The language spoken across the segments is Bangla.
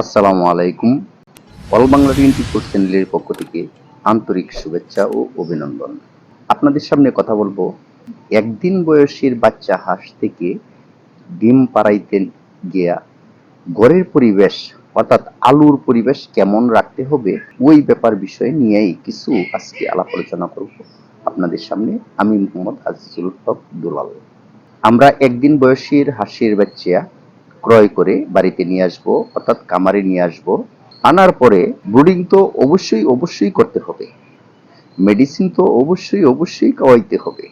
আসসালামু আলাইকুম। অল বাংলা টোয়েন্টি ফোর চ্যানেলের পক্ষ থেকে আন্তরিক শুভেচ্ছা ও অভিনন্দন। আপনাদের সামনে কথা বলব, একদিন বয়সের বাচ্চা হাঁস থেকে ডিম পাড়াইতে গিয়া ঘরের পরিবেশ অর্থাৎ আলুর পরিবেশ কেমন রাখতে হবে, ওই ব্যাপার বিষয় নিয়েই কিছু আজকে আলাপ আলোচনা করব। আপনাদের সামনে আমি মোহাম্মদ আজিজুল হক দুলাল। আমরা একদিন বয়সের হাঁসের বাচ্চা ক্রয় করে বাড়িতে নিয়ে আসব, অর্থাৎ কামারে নিয়ে আসব। আনার পরে ব্রুডিং তো অবশ্যই অবশ্যই করতে হবে। মেডিসিন তো অবশ্যই অবশ্যই খাওয়াইতে হবে।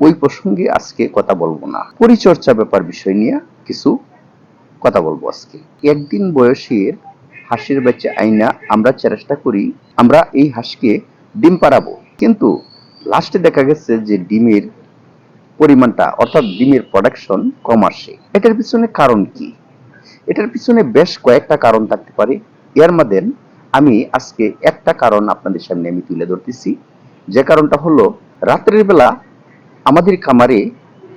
ওই প্রসঙ্গে আজকে কথা বলব না। পরিচর্যা ব্যাপার বিষয় নিয়ে কিছু কথা বলব আজকে। একদিন বয়সের হাঁসের বাচ্চা আইনা আমরা চেষ্টা করি, আমরা এই হাঁসকে ডিম পাড়াবো। কিন্তু লাস্টে দেখা গেছে যে ডিমের পরিমাণটা, অর্থাৎ ডিমের প্রোডাকশন কম আসে। এটার পিছনে কারণ কি? এটার পিছনে বেশ কয়েকটা কারণ থাকতে পারে। এর মধ্যে আমি আজকে একটা কারণ আপনাদের সামনে আমি তুলে ধরতেছি। যে কারণটা হলো, রাত্রের বেলা আমাদের খামারে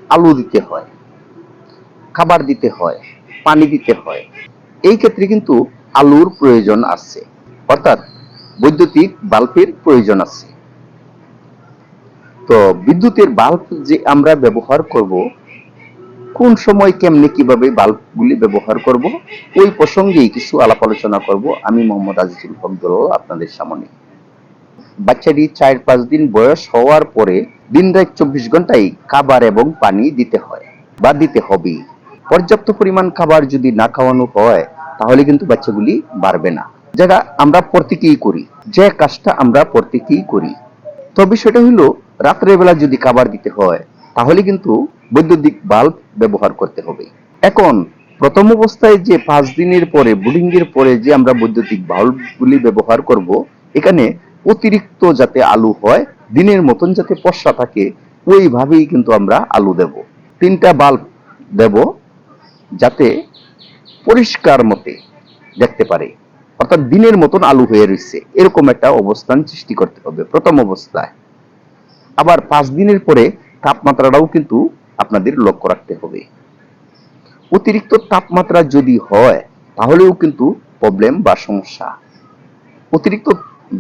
আলু দিতে হয়, খাবার দিতে হয়, পানি দিতে হয়। এই ক্ষেত্রে কিন্তু আলুর প্রয়োজন আছে। অর্থাৎ বৈদ্যুতিক বাল্বের প্রয়োজন আছে। তো বিদ্যুতের বাল্ব যে আমরা ব্যবহার করব, কোন সময় কেমনে কীভাবে বাল্বগুলি ব্যবহার করব, ওই প্রসঙ্গেই কিছু আলাপ আলোচনা করব আমি মোহাম্মদ আজিজুল হক আপনাদের সামনে। বাচ্চাটি চার পাঁচ দিন বয়স হওয়ার পরে দিন রাত চব্বিশ ঘন্টায় খাবার এবং পানি দিতে হয় বা দিতে হবে। পর্যাপ্ত পরিমাণ খাবার যদি না খাওয়ানো হয়, তাহলে কিন্তু বাচ্চাগুলি বাড়বে না। যেটা আমরা প্রত্যেকেই করি, যে কাজটা আমরা প্রত্যেকেই করি। তো বিষয়টা হলো রাত্রের বেলা যদি খাবার দিতে হয়, তাহলে কিন্তু বৈদ্যুতিক বাল্ব ব্যবহার করতে হবে। এখন, প্রথম অবস্থায় যে পাঁচ দিনের পরে ব্রুডিং এর পরে যে আমরা বৈদ্যুতিক বাল্বগুলি ব্যবহার করব, এখানে অতিরিক্ত যাতে আলু হয়, দিনের মতন যাতে পশা থাকে, ওইভাবেই কিন্তু আমরা আলু দেব। তিনটা বাল্ব দেব, যাতে পরিষ্কার মতে দেখতে পারে। অর্থাৎ দিনের মতন আলু হয়ে রয়েছে এরকম একটা অবস্থান সৃষ্টি করতে হবে প্রথম অবস্থায়। আবার পাঁচ দিনের পরে তাপমাত্রাটাও কিন্তু আপনাদের লক্ষ্য রাখতে হবে। অতিরিক্ত তাপমাত্রা যদি হয়, তাহলেও কিন্তু প্রবলেম বা সমস্যা। অতিরিক্ত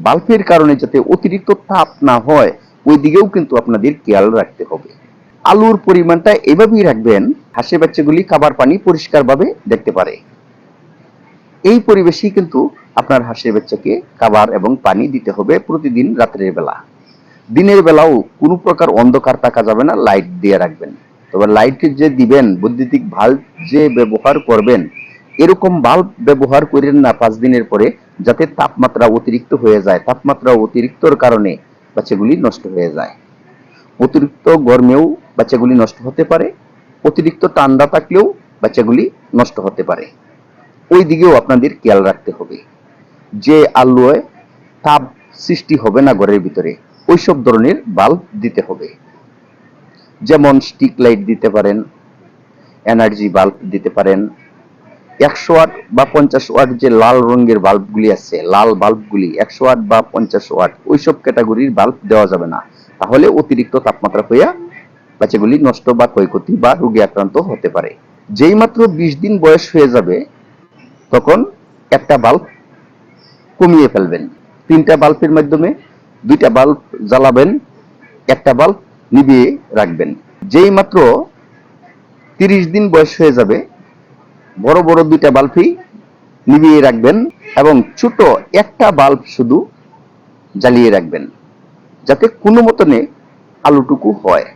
বাল্বের কারণে যাতে অতিরিক্ত তাপ না হয়, ওই দিকেও কিন্তু আপনাদের খেয়াল রাখতে হবে। আলুর পরিমাণটা এভাবেই রাখবেন, হাঁসের বাচ্চাগুলি খাবার পানি পরিষ্কারভাবে দেখতে পারে। এই পরিবেশেই কিন্তু আপনার হাঁসের বাচ্চাকে খাবার এবং পানি দিতে হবে প্রতিদিন রাত্রের বেলা। দিনের বেলাও কোনো প্রকার অন্ধকার থাকা যাবে না লাইট দিয়ে রাখবেন। তবে লাইট যে দিবেন, বৈদ্যুতিক বাল্ব যে ব্যবহার করবেন, এরকম বাল্ব ব্যবহার করেন না পাঁচ দিনের পরে, যাতে তাপমাত্রা অতিরিক্ত হয়ে যায়। তাপমাত্রা অতিরিক্তর কারণে বাচ্চাগুলি নষ্ট হয়ে যায়। অতিরিক্ত গরমেও বাচ্চাগুলি নষ্ট হতে পারে, অতিরিক্ত ঠান্ডা থাকলেও বাচ্চাগুলি নষ্ট হতে পারে। ওই দিকেও আপনাদের খেয়াল রাখতে হবে। যে আলোয় তাপ সৃষ্টি হবে না ঘরের ভিতরে ওইসব ধরনের বাল্ব দিতে হবে। যেমন স্টিক লাইট দিতে পারেন এনার্জি বাল্ব দিতে পারেন। একশো ওয়াট বা পঞ্চাশ ওয়াট যে লাল রঙের বাল্বগুলি আছে, লাল বাল্বগুলি একশো ওয়াট বা পঞ্চাশ ওয়াট, ওইসব ক্যাটাগরির বাল্ব দেওয়া যাবে না। তাহলে অতিরিক্ত তাপমাত্রা হইয়া বাচ্চাগুলি নষ্ট বা ক্ষয়ক্ষতি বা রোগে আক্রান্ত হতে পারে। যেই মাত্র বিশ দিন বয়স হয়ে যাবে, তখন একটা বাল্ব কমিয়ে ফেলবেন। তিনটা বাল্বের মাধ্যমে দুইটা বাল্ব জ্বালাবেন, একটা বাল্ব নিভিয়ে রাখবেন। যেই মাত্র তিরিশ দিন বয়স হয়ে যাবে, বড় বড় দুইটা বাল্বই নিভিয়ে রাখবেন এবং ছোট একটা বাল্ব শুধু জ্বালিয়ে রাখবেন, যাতে কোনো মতনে আলুটুকু হয়।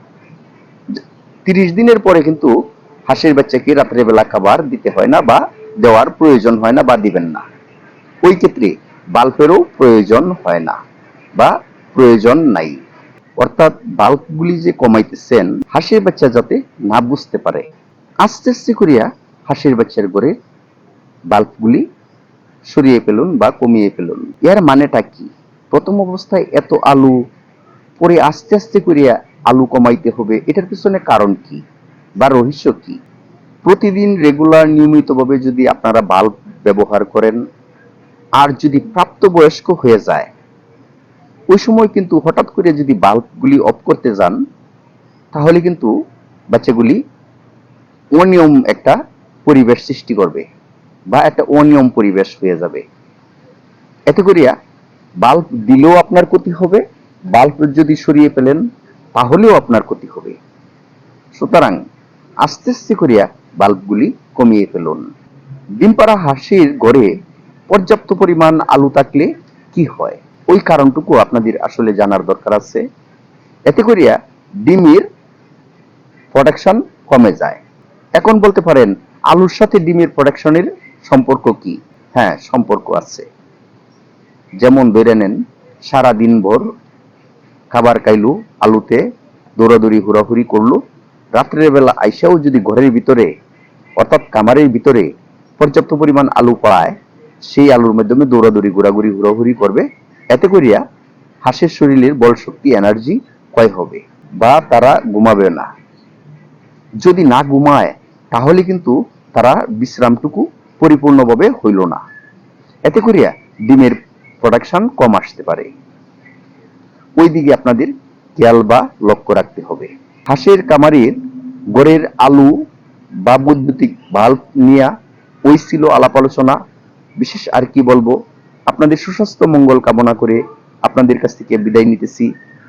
তিরিশ দিনের পরে কিন্তু হাঁসের বাচ্চাকে রাত্রের বেলা খাবার দিতে হয় না বা দেওয়ার প্রয়োজন হয় না বা দিবেন না। ওই ক্ষেত্রে বাল্বেরও প্রয়োজন হয় না। বা প্রয়োজন নাই। অর্থাৎ বাল্বগুলি যে কমাইতেছেন, হাঁসের বাচ্চা যাতে না বুঝতে পারে। আস্তে আস্তে করিয়া হাঁসের বাচ্চার করে বাল্বগুলি সরিয়ে ফেলুন বা কমিয়ে ফেলুন। এর মানেটা কি? প্রথম অবস্থায় এত আলু, পরে আস্তে আস্তে করিয়া আলু কমাইতে হবে, এটার পিছনে কারণ কি বা রহস্য কি? প্রতিদিন রেগুলার নিয়মিতভাবে যদি আপনারা বাল্ব ব্যবহার করেন, আর যদি প্রাপ্তবয়স্ক হয়ে যায় ওই সময় কিন্তু হঠাৎ করে যদি বাল্বগুলি অফ করতে যান, তাহলে কিন্তু বাচ্চাগুলি অনিয়ম একটা পরিবেশ সৃষ্টি করবে বা একটা অনিয়ম পরিবেশ হয়ে যাবে। এতে করিয়া বাল্ব দিলেও আপনার ক্ষতি হবে, বাল্ব যদি সরিয়ে ফেলেন, তাহলেও আপনার ক্ষতি হবে। সুতরাং আস্তে আস্তে করিয়া বাল্বগুলি কমিয়ে ফেলুন। ডিমপাড়া হাসির গড়ে পর্যাপ্ত পরিমাণ আলু থাকলে কি হয়? ওই কারণটুকু আপনাদের আসলে জানার দরকার আছে। এতে করিয়া ডিমের প্রোডাকশন কমে যায়। এখন বলতে পারেন, আলুর সাথে ডিমের প্রোডাকশনের সম্পর্ক কি? হ্যাঁ সম্পর্ক আছে। যেমন ধরে নেন, সারা ভর খাবার খাইলু, আলুতে দৌড়াদৌড়ি, হুড়াহুড়ি করল। রাত্রের বেলা আইসাও যদি ঘরের ভিতরে, অর্থাৎ কামারের ভিতরে পর্যাপ্ত পরিমাণ আলু পায়, সেই আলুর মাধ্যমে দৌড়াদৌড়ি, ঘোরাঘুরি, হুড়াহুড়ি করবে। এতে করিয়া হাঁসের শরীরের বল শক্তি এনার্জি ক্ষয় হবে বা তারা ঘুমাবে না। যদি না ঘুমায়, তাহলে কিন্তু তারা বিশ্রামটুকু পরিপূর্ণভাবে হইল না। এতে করিয়া ডিমের প্রোডাকশন কম আসতে পারে। ওই দিকে আপনাদের খেয়াল বা লক্ষ্য রাখতে হবে। হাঁসের কামারের গড়ের আলু বা বৈদ্যুতিক বাল্ব নিয়ে ওই ছিল আলাপ আলোচনা। বিশেষ আর কি বলব? আপনাদের সুস্বাস্থ্য মঙ্গল কামনা করে আপনাদের কাছ থেকে বিদায় নিতেছি।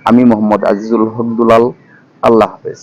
আমি মোহাম্মদ আজিজুল হক দুলাল আল্লাহ হাফেজ।